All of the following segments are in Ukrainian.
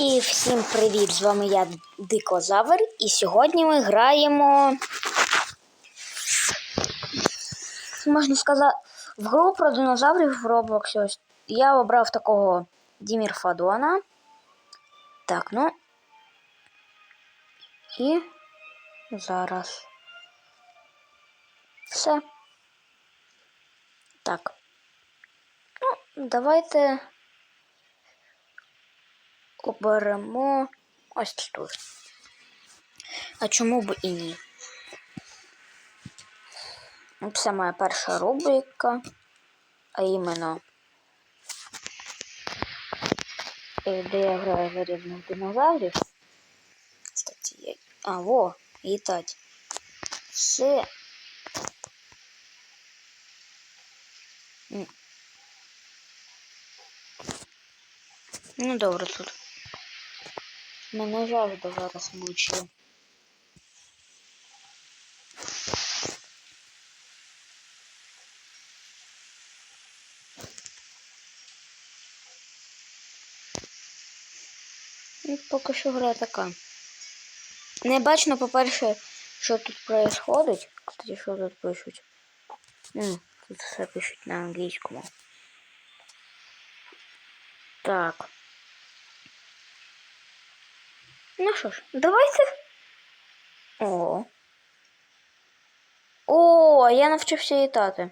І всім привіт! З вами я Дикозавр, і сьогодні ми граємо. Можна сказати, в гру про динозаврів в Roblox. Ось я обрав такого Дімірфадона. Так, ну. І зараз. Все. Так. Ну, давайте оберемо ось тут. А чому б і ні? Ну, Це моя перша рубрика, а іменно де я граю за різних динозаврів. Кстати, я... А, во, їтать. Все. Ну добре тут. Мене жажда зараз мучила. Ну, поки що гра така. Не бачно, по-перше, що тут происходить. Кстати, що тут пишуть? М, Тут все пишуть на англійському. Так. Ну що ж, давайте. О. О, я навчився літати.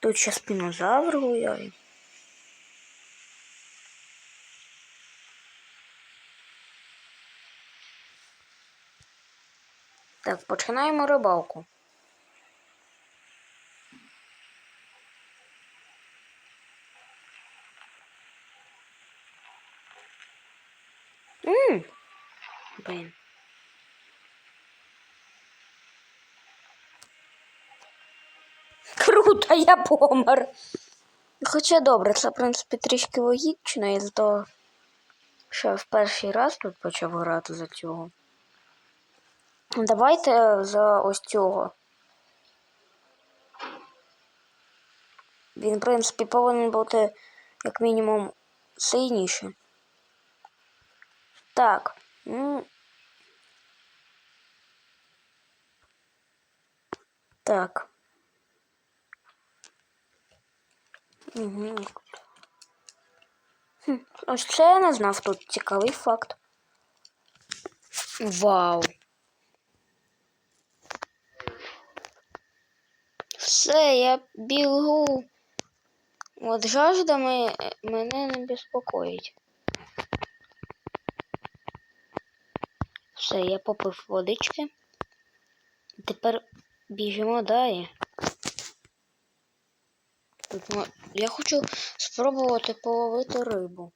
Тут ще спінозавр гуляє. Так, починаємо рибалку. Ммм. Блін. Круто, я помер. Хоча добре, це, в принципі, трішки логічно із того, що я в перший раз тут почав грати за цього. Давайте за ось цього. Він, в принципі, повинен бути як мінімум сильніший. Так. Так. Угу. Хм, це я не знав тут цікавий факт. Вау. Все, я бігу. От жажда ми- мене не безпокоїть. Все, я попив водички. Тепер біжимо далі. Я хочу спробувати половити рибу.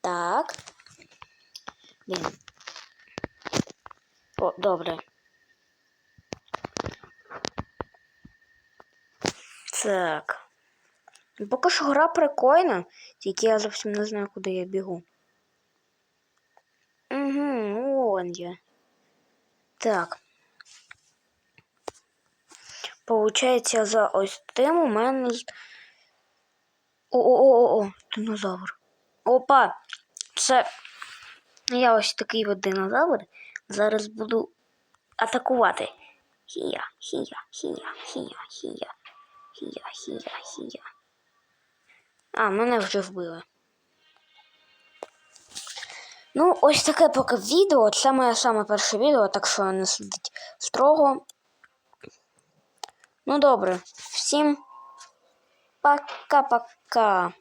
Так. Блін. О, добре. Так. Поки що гра прикольна, тільки я зовсім не знаю, куди я бігу. Угу. Так. Получається, за ось тим у мене. О-о-о-о, динозавр. Опа! Це. Я ось такий от динозавр. Зараз буду атакувати. Хія, хія, хія, хія, хія. Хія, хія, хія. А, мене вже вбили. Ну, ось таке поки відео. Це моє саме перше відео, так що не судить строго. Ну добре, всім пока-пока.